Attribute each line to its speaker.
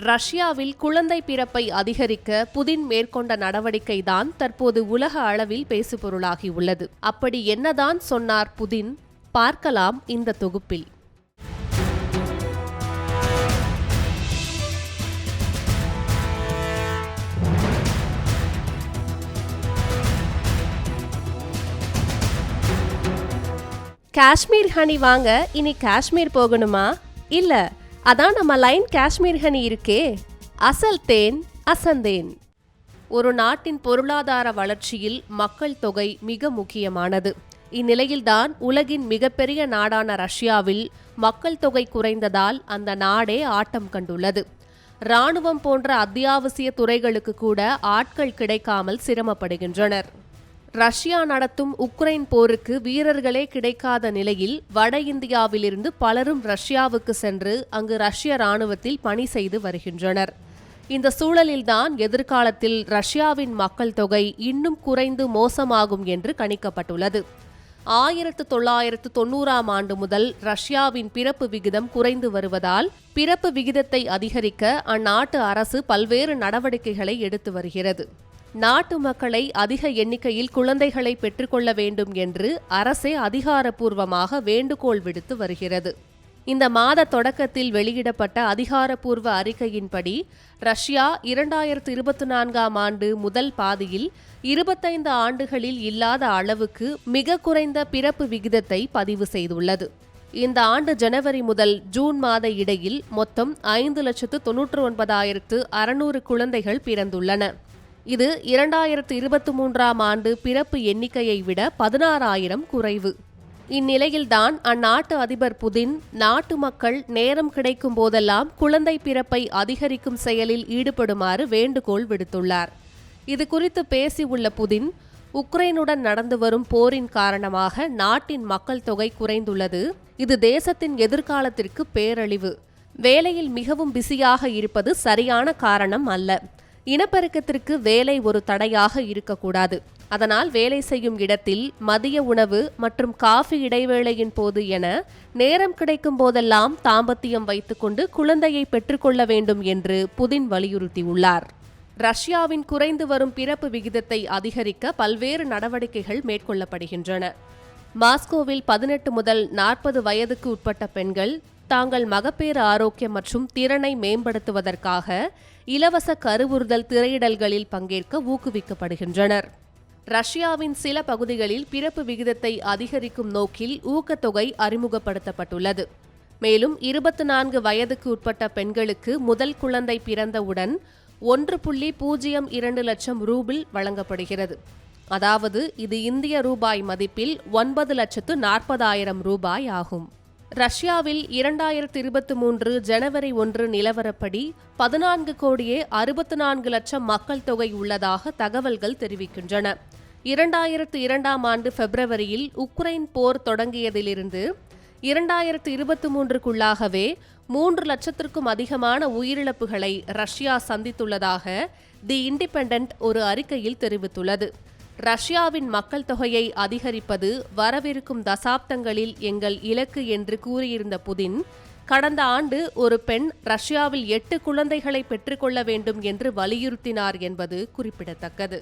Speaker 1: ரஷ்யாவில் குழந்தை பிறப்பை அதிகரிக்க புதின் மேற்கொண்ட நடவடிக்கைதான் தற்போது உலக அளவில் பேசுபொருளாகியுள்ளது. அப்படி என்னதான் சொன்னார் புதின்? பார்க்கலாம் இந்த தொகுப்பில். காஷ்மீர் ஹனி வாங்க இனி காஷ்மீர் போகணுமா? இல்லை அதான் நம்ம லைன் காஷ்மீர் ஹனி இருக்கே. அசல் தேன் அசந்தேன் ஒரு நாட்டின் பொருளாதார வளர்ச்சியில் மக்கள் தொகை மிக முக்கியமானது. இந்நிலையில்தான் உலகின் மிகப்பெரிய நாடான ரஷ்யாவில் மக்கள் தொகை குறைந்ததால் அந்த நாடே ஆட்டம் கண்டுள்ளது. ராணுவம் போன்ற அத்தியாவசிய துறைகளுக்கு கூட ஆட்கள் கிடைக்காமல் சிரமப்படுகின்றனர். ரஷ்யா நடத்தும் உக்ரைன் போருக்கு வீரர்களே கிடைக்காத நிலையில் வட இந்தியாவிலிருந்து பலரும் ரஷ்யாவுக்கு சென்று அங்கு ரஷ்ய ராணுவத்தில் பணி செய்து வருகின்றனர். இந்த சூழலில்தான் எதிர்காலத்தில் ரஷ்யாவின் மக்கள் தொகை இன்னும் குறைந்து மோசமாகும் என்று கணிக்கப்பட்டுள்ளது. ஆயிரத்து தொள்ளாயிரத்து தொன்னூறாம் ஆண்டு முதல் ரஷ்யாவின் பிறப்பு விகிதம் குறைந்து வருவதால் பிறப்பு விகிதத்தை அதிகரிக்க அந்நாட்டு அரசு பல்வேறு நடவடிக்கைகளை எடுத்து வருகிறது. நாட்டு மக்களை அதிக எண்ணிக்கையில் குழந்தைகளை பெற்றுக்கொள்ள வேண்டும் என்று அரசே அதிகாரப்பூர்வமாக வேண்டுகோள் விடுத்து வருகிறது. இந்த மாத தொடக்கத்தில் வெளியிடப்பட்ட அதிகாரப்பூர்வ அறிக்கையின்படி ரஷ்யா இரண்டாயிரத்து இருபத்தி நான்காம் ஆண்டு முதல் பாதியில் இருபத்தைந்து ஆண்டுகளில் இல்லாத அளவுக்கு மிக குறைந்த பிறப்பு விகிதத்தை பதிவு செய்துள்ளது. இந்த ஆண்டு ஜனவரி முதல் ஜூன் மாத இடையில் மொத்தம் ஐந்து லட்சத்து தொன்னூற்று ஒன்பதாயிரத்து அறுநூறு குழந்தைகள் பிறந்துள்ளன. இது இரண்டாயிரத்து இருபத்தி மூன்றாம் ஆண்டு பிறப்பு எண்ணிக்கையை விட பதினாறாயிரம் குறைவு. இந்நிலையில்தான் அந்நாட்டு அதிபர் புதின் நாட்டு மக்கள் நேரம் கிடைக்கும் போதெல்லாம் குழந்தை பிறப்பை அதிகரிக்கும் செயலில் ஈடுபடுமாறு வேண்டுகோள் விடுத்துள்ளார். இது குறித்து பேசியுள்ள புதின் உக்ரைனுடன் நடந்து வரும் போரின் காரணமாக நாட்டின் மக்கள் தொகை குறைந்துள்ளது. இது தேசத்தின் எதிர்காலத்திற்கு பேரழிவு. வேலையில் மிகவும் பிஸியாக இருப்பது சரியான காரணம் அல்ல. இனப்பெருக்கத்திற்கு வேலை ஒரு தடையாக இருக்கக்கூடாது. அதனால் வேலை செய்யும் இடத்தில் மதிய உணவு மற்றும் காஃபி இடைவேளையின் போது என நேரம் கிடைக்கும் போதெல்லாம் தாம்பத்தியம் வைத்துக்கொண்டு குழந்தையை பெற்றுக்கொள்ள வேண்டும் என்று புதின் வலியுறுத்தியுள்ளார். ரஷ்யாவின் குறைந்து வரும் பிறப்பு விகிதத்தை அதிகரிக்க பல்வேறு நடவடிக்கைகள் மேற்கொள்ளப்படுகின்றன. மாஸ்கோவில் பதினெட்டு முதல் நாற்பது வயதுக்கு உட்பட்ட பெண்கள் தாங்கள் மகப்பேறு ஆரோக்கியம் மற்றும் திறனை மேம்படுத்துவதற்காக இலவச கருவுறுதல் திரையிடல்களில் பங்கேற்க ஊக்குவிக்கப்படுகின்றனர். ரஷ்யாவின் சில பகுதிகளில் பிறப்பு விகிதத்தை அதிகரிக்கும் நோக்கில் ஊக்கத்தொகை அறிமுகப்படுத்தப்பட்டுள்ளது. மேலும் இருபத்தி நான்கு வயதுக்கு உட்பட்ட பெண்களுக்கு முதல் குழந்தை பிறந்தவுடன் ஒன்று புள்ளி பூஜ்ஜியம் இரண்டு லட்சம் ரூபில் வழங்கப்படுகிறது. அதாவது இது இந்திய ரூபாய் மதிப்பில் ஒன்பது லட்சத்து நாற்பதாயிரம் ரூபாய் ஆகும். ரஷ்யாவில் இரண்டாயிரத்தி இருபத்தி மூன்று ஜனவரி ஒன்று நிலவரப்படி பதினான்கு கோடியே அறுபத்து நான்கு லட்சம் மக்கள் தொகை உள்ளதாக தகவல்கள் தெரிவிக்கின்றன. இரண்டாயிரத்து இரண்டாம் ஆண்டு பிப்ரவரியில் உக்ரைன் போர் தொடங்கியதிலிருந்து இரண்டாயிரத்து இருபத்தி மூன்றுக்குள்ளாகவே மூன்று லட்சத்திற்கும் அதிகமான உயிரிழப்புகளை ரஷ்யா சந்தித்துள்ளதாக தி இண்டிபெண்டன்ட் ஒரு அறிக்கையில் தெரிவித்துள்ளது. ரஷ்யாவின் மக்கள் தொகையை அதிகரிப்பது வரவிருக்கும் தசாப்தங்களில் எங்கள் இலக்கு என்று கூறியிருந்த புதின் கடந்த ஆண்டு ஒரு பெண் ரஷ்யாவில் எட்டு குழந்தைகளை பெற்றுக்கொள்ள வேண்டும் என்று வலியுறுத்தினார் என்பது குறிப்பிடத்தக்கது.